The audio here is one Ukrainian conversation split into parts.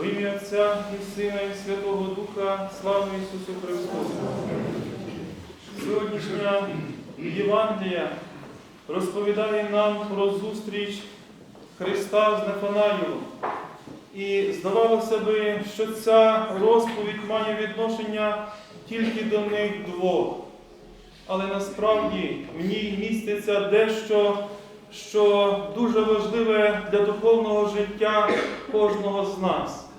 Во ім'я Отця і Сина, і Святого Духа, слава Ісусу Христу. Сьогоднішня Євангелія розповідає нам про зустріч Христа з Нафанаїлом. І здавалося би, що ця розповідь має відношення тільки до них двох. Але насправді в ній міститься дещо, що дуже важливе для духовного життя кожного з нас.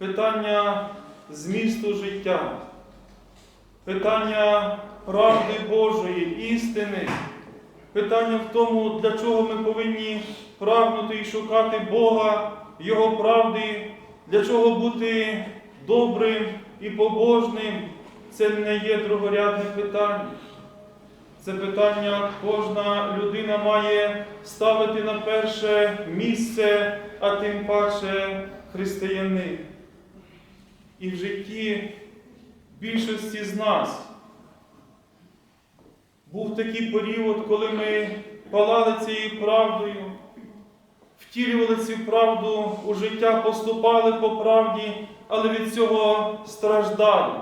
Питання змісту життя, питання правди Божої, істини, питання в тому, для чого ми повинні прагнути і шукати Бога, Його правди, для чого бути добрим і побожним. Це не є другорядне питання. Це питання кожна людина має ставити на перше місце, а тим паче християнин. І в житті більшості з нас був такий період, коли ми палали цією правдою, втілювали цю правду у життя, поступали по правді, але від цього страждали,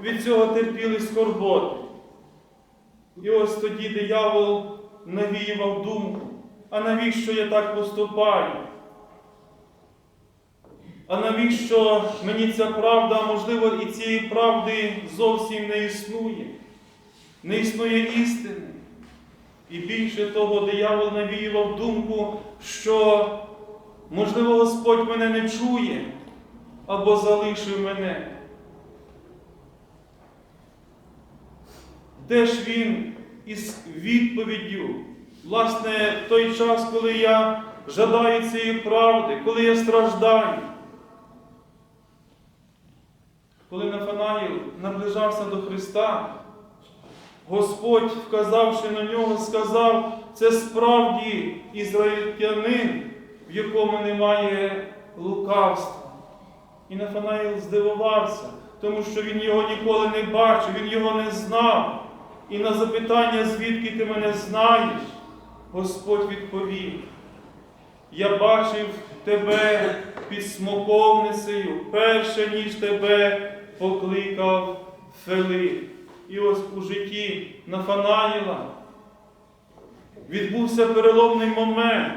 від цього терпіли скорботи. І ось тоді диявол навіював думку, а навіщо я так поступаю? А навіщо мені ця правда, можливо, і цієї правди зовсім не існує, не існує істини. І більше того, диявол навіював думку, що, можливо, Господь мене не чує або залишив мене. Де ж він із відповіддю? Власне, той час, коли я жадаю цієї правди, коли я страждаю. Коли Нафанаїл наближався до Христа, Господь, вказавши на нього, сказав, це справді ізраїльтянин, в якому немає лукавства. І Нафанаїл здивувався, тому що він його ніколи не бачив, він його не знав. І на запитання, звідки ти мене знаєш, Господь відповів: Я бачив тебе під смоковницею, перше, ніж тебе покликав Филип. І ось у житті Нафанаїла відбувся переломний момент,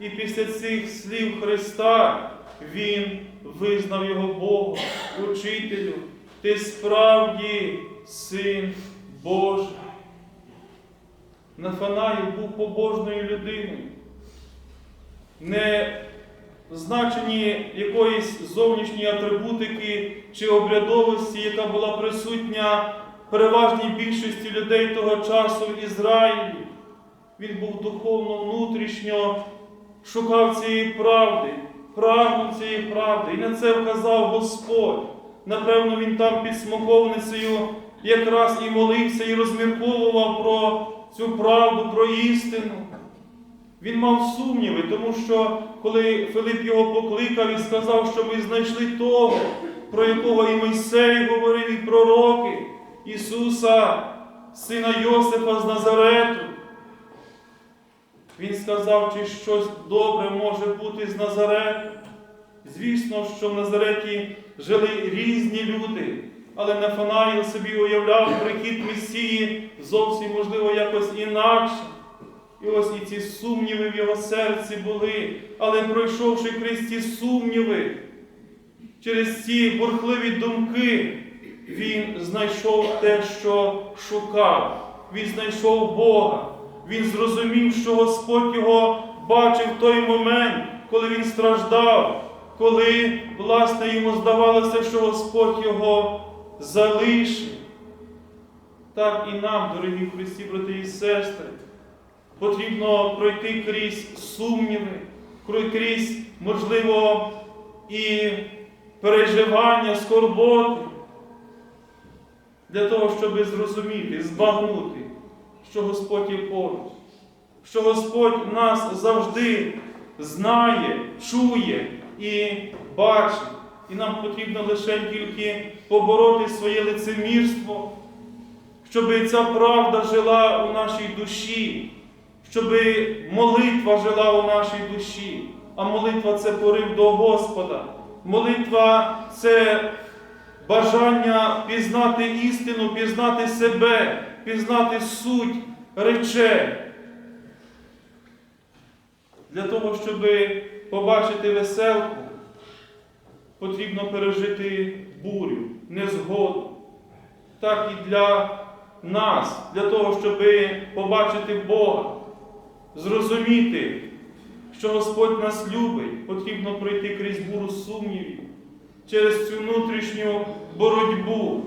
і після цих слів Христа Він визнав його Богом, учителю, ти справді син Божий. Нафанаїл був побожною людиною, не значенні якоїсь зовнішньої атрибутики чи обрядовості, яка була присутня переважній більшості людей того часу в Ізраїлі. Він був духовно, внутрішньо, шукав цієї правди, прагнув цієї правди. І на це вказав Господь. Напевно, він там під смоковницею якраз і молився, і розмірковував про цю правду, про істину. Він мав сумніви, тому що коли Филип його покликав і сказав, що ми знайшли того, про якого і Мойсей говорив, і пророки, Ісуса, сина Йосифа з Назарету. Він сказав, чи щось добре може бути з Назарету. Звісно, що в Назареті жили різні люди, але Нафанаїл собі уявляв прихід Месії зовсім, можливо, якось інакше. І ось і ці сумніви в його серці були, але пройшовши крізь ці сумніви, через ці бурхливі думки, він знайшов те, що шукав. Він знайшов Бога. Він зрозумів, що Господь його бачив в той момент, коли він страждав, коли, власне, йому здавалося, що Господь його залишив. Так і нам, дорогі Христі, брати і сестри, потрібно пройти крізь сумніви, крізь, можливо, і переживання, скорботи, для того, щоб зрозуміти, збагнути, що Господь є поруч, що Господь нас завжди знає, чує і бачить. І нам потрібно лише тільки побороти своє лицемірство, щоб ця правда жила у нашій душі, щоб молитва жила у нашій душі, а молитва це порив до Господа. Молитва це бажання пізнати істину, пізнати себе, пізнати суть речей. Для того, щоб побачити веселку, потрібно пережити бурю, незгоду. Так і для нас, для того, щоб побачити Бога, зрозуміти, що Господь нас любить, потрібно пройти крізь буру сумнівів, через цю внутрішню боротьбу,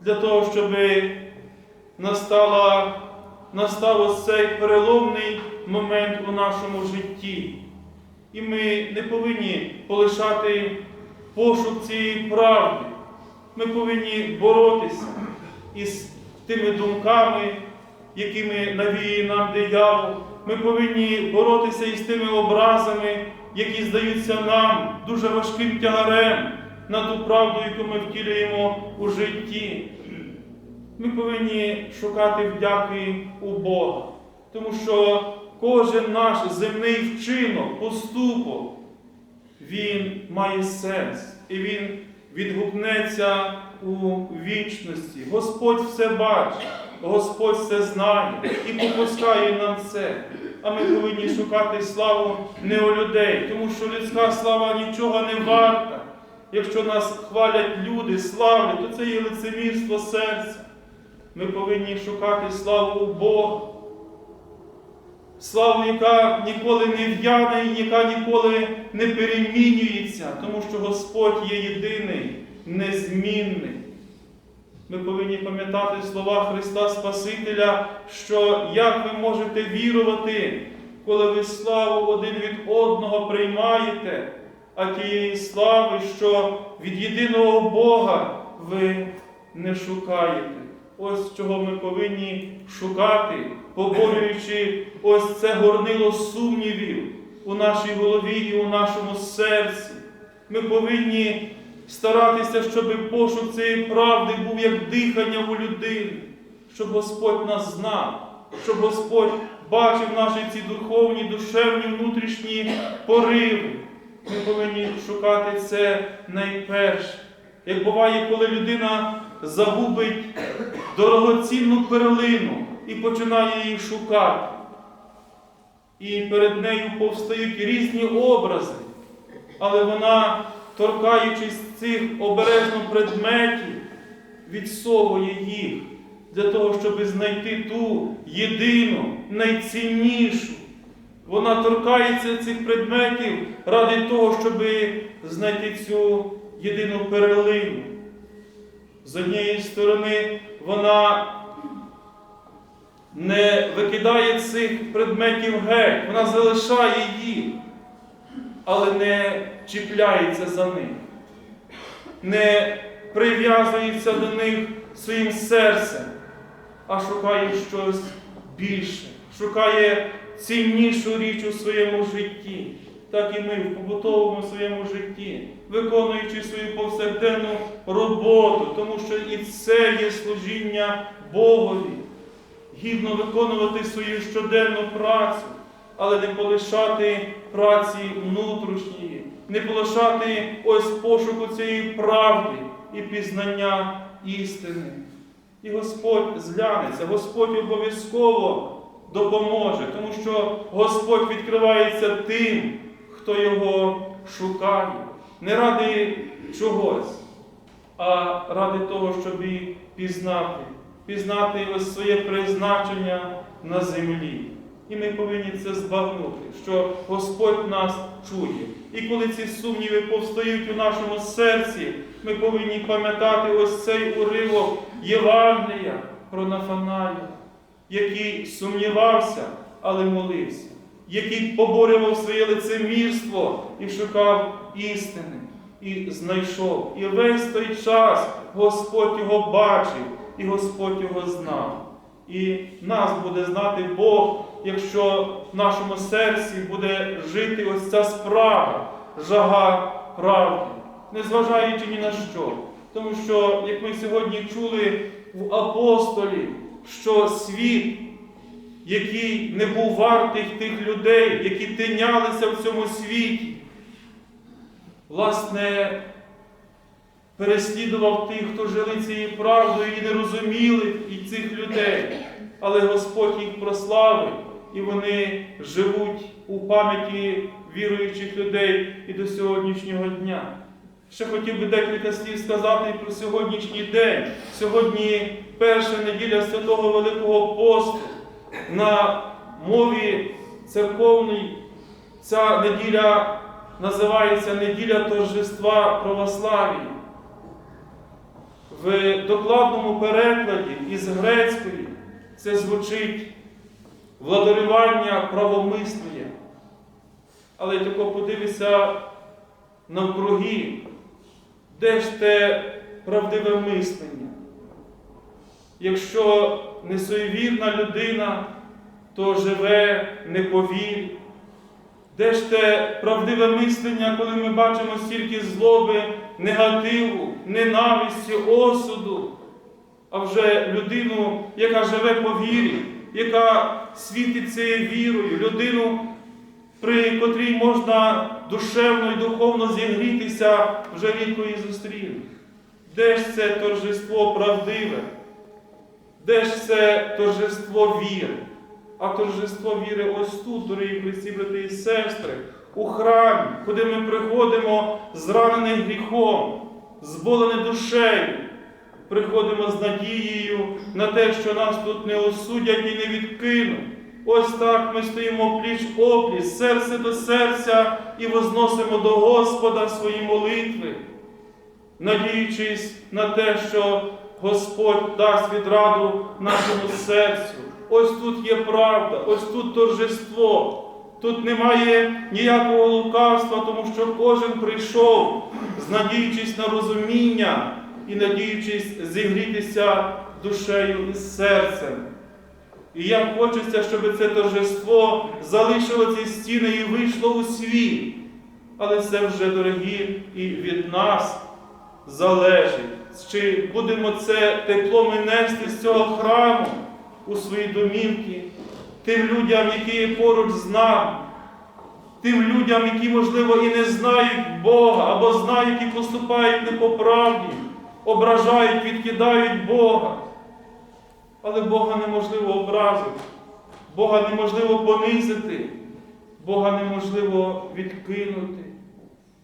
для того, щоб настала, настав ось цей переломний момент у нашому житті. І ми не повинні полишати пошук цієї правди. Ми повинні боротися із тими думками, якими навіє нам диявол. Ми повинні боротися із тими образами, які здаються нам дуже важким тягарем на ту правду, яку ми втілюємо у житті. Ми повинні шукати вдяки у Бога, тому що кожен наш земний вчинок, поступок, він має сенс і він відгукнеться у вічності. Господь все бачить, Господь все знає і попускає нам це. А ми повинні шукати славу не у людей, тому що людська слава нічого не варта. Якщо нас хвалять люди, славлять, то це є лицемірство серця. Ми повинні шукати славу у Бога. Славу, яка ніколи не в'яне і яка ніколи не перемінюється, тому що Господь є єдиний, незмінний. Ми повинні пам'ятати слова Христа Спасителя, що як ви можете вірувати, коли ви славу один від одного приймаєте, а тієї слави, що від єдиного Бога ви не шукаєте. Ось чого ми повинні шукати, поборюючи ось це горнило сумнівів у нашій голові і у нашому серці. Ми повинні старатися, щоб пошук цієї правди був як дихання у людини, щоб Господь нас знав, щоб Господь бачив наші ці духовні, душевні, внутрішні пориви. Ми повинні шукати це найперше. Як буває, коли людина загубить дорогоцінну перлину і починає її шукати. І перед нею повстають різні образи, але вона, торкаючись цих обережно предметів, відсовує їх для того, щоб знайти ту єдину, найціннішу. Вона торкається цих предметів ради того, щоб знайти цю єдину перлину. З однієї сторони, вона не викидає цих предметів геть, вона залишає їх, але не чіпляється за них, не прив'язується до них своїм серцем, а шукає щось більше, шукає ціннішу річ у своєму житті. Так і ми в побутовому своєму житті, виконуючи свою повсякденну роботу, тому що і це є служіння Богові, гідно виконувати свою щоденну працю, але не полишати праці внутрішньої, не полишати ось пошуку цієї правди і пізнання істини. І Господь зглянеться, Господь обов'язково допоможе, тому що Господь відкривається тим, хто його шукає, не ради чогось, а ради того, щоб пізнати, пізнати ось своє призначення на землі. І ми повинні це збагнути, що Господь нас чує. І коли ці сумніви повстають у нашому серці, ми повинні пам'ятати ось цей уривок Євангелія про Нафаная, який сумнівався, але молився який поборював своє лицемірство і шукав істини, і знайшов. І весь той час Господь його бачив, і Господь його знав. І нас буде знати Бог, якщо в нашому серці буде жити ось ця справа, жага правди, незважаючи ні на що. Тому що, як ми сьогодні чули в апостолі, що світ який не був вартий тих людей, які тинялися в цьому світі. Власне, переслідував тих, хто жили цією правдою і не розуміли і цих людей. Але Господь їх прославив, і вони живуть у пам'яті віруючих людей і до сьогоднішнього дня. Ще хотів би декілька слів сказати про сьогоднішній день. Сьогодні перша неділя Святого Великого Посту. На мові церковній ця неділя називається неділя торжества православ'я. В докладному перекладі із грецької це звучить владарювання правомислення. Але тако подивися навкруги, де ж те правдиве мислення? Якщо несуєвірна людина, то живе не по. Де ж те правдиве мислення, коли ми бачимо стільки злоби, негативу, ненависті, осуду, а вже людину, яка живе по вірі, яка світить цією вірою, людину, при котрій можна душевно і духовно зігрітися, вже рідко і зустріли. Де ж це торжество правдиве? Де ж це торжество віри? А торжество віри ось тут, дорогі Христі, брати і сестри, у храмі, куди ми приходимо зранений гріхом, зболений душею, приходимо з надією на те, що нас тут не осудять і не відкинуть. Ось так ми стоїмо пліч опліч, серце до серця і возносимо до Господа свої молитви, надіючись на те, що Господь дасть відраду нашому серцю. Ось тут є правда, ось тут торжество. Тут немає ніякого лукавства, тому що кожен прийшов, надіючись на розуміння і надіючись зігрітися душею і серцем. І як хочеться, щоб це торжество залишило ці стіни і вийшло у світ. Але це вже, дорогі, і від нас залежить. Чи будемо це тепло ми нести з цього храму у свої домівки, тим людям, які поруч з нами, тим людям, які, можливо, і не знають Бога, або знають і поступають не по правді, ображають, відкидають Бога. Але Бога неможливо образити, Бога неможливо понизити, Бога неможливо відкинути.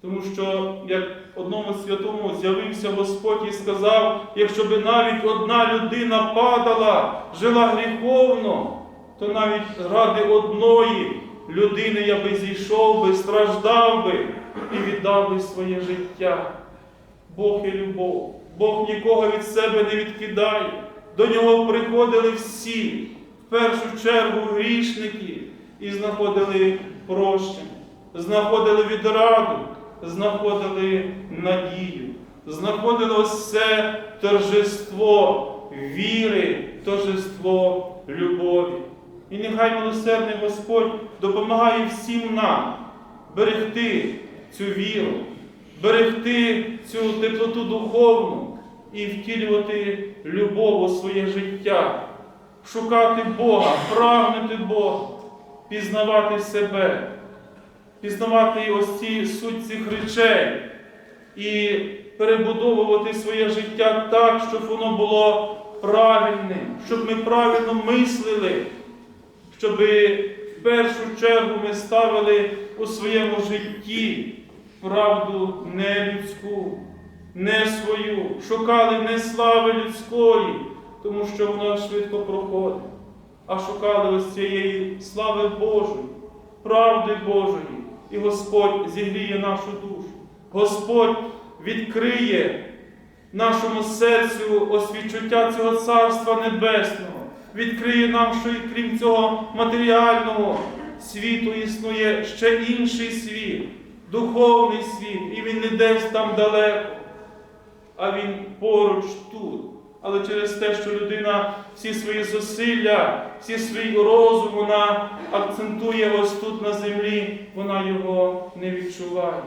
Тому що, як одному святому з'явився Господь і сказав, якщо би навіть одна людина падала, жила гріховно, то навіть ради одної людини я би зійшов би, страждав би і віддав би своє життя. Бог є любов, Бог нікого від себе не відкидає. До нього приходили всі, в першу чергу грішники, і знаходили прощення, знаходили відраду, знаходили надію, знаходили ось це торжество віри, торжество любові. І нехай милосердний Господь допомагає всім нам берегти цю віру, берегти цю теплоту духовну і втілювати любов у своє життя, шукати Бога, прагнути Бога, пізнавати себе, пізнавати ось ці суть цих речей і перебудовувати своє життя так, щоб воно було правильним, щоб ми правильно мислили, щоб в першу чергу ми ставили у своєму житті правду не людську не свою, шукали не слави людської, тому що вона швидко проходить, а шукали ось цієї слави Божої, правди Божої, і Господь зігріє нашу душу. Господь відкриє нашому серцю освічуття цього Царства Небесного, відкриє нам, що і крім цього матеріального світу існує ще інший світ, духовний світ, і він не десь там далеко а він поруч тут. Але через те, що людина всі свої зусилля, всі свій розум вона акцентує ось тут на землі, вона його не відчуває.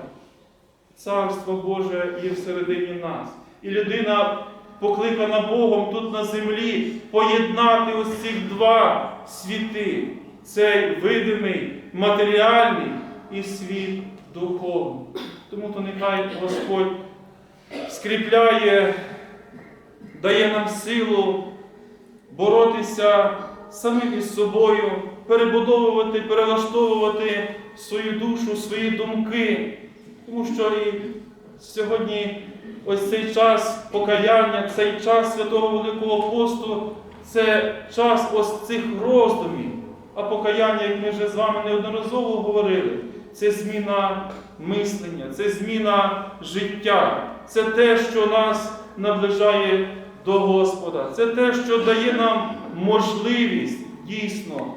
Царство Боже є всередині нас. І людина покликана Богом тут на землі поєднати ось цих два світи: цей видимий, матеріальний і світ духовний. Тому то нехай Господь скріпляє, дає нам силу боротися самим із собою, перебудовувати, перелаштовувати свою душу, свої думки. Тому що і сьогодні ось цей час покаяння, цей час Святого Великого Посту це час ось цих роздумів. А покаяння, як ми вже з вами неодноразово говорили, це зміна мислення, це зміна життя, це те, що нас наближає до Господа, це те, що дає нам можливість дійсно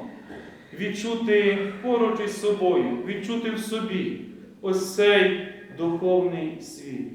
відчути поруч із собою, відчути в собі ось цей духовний світ.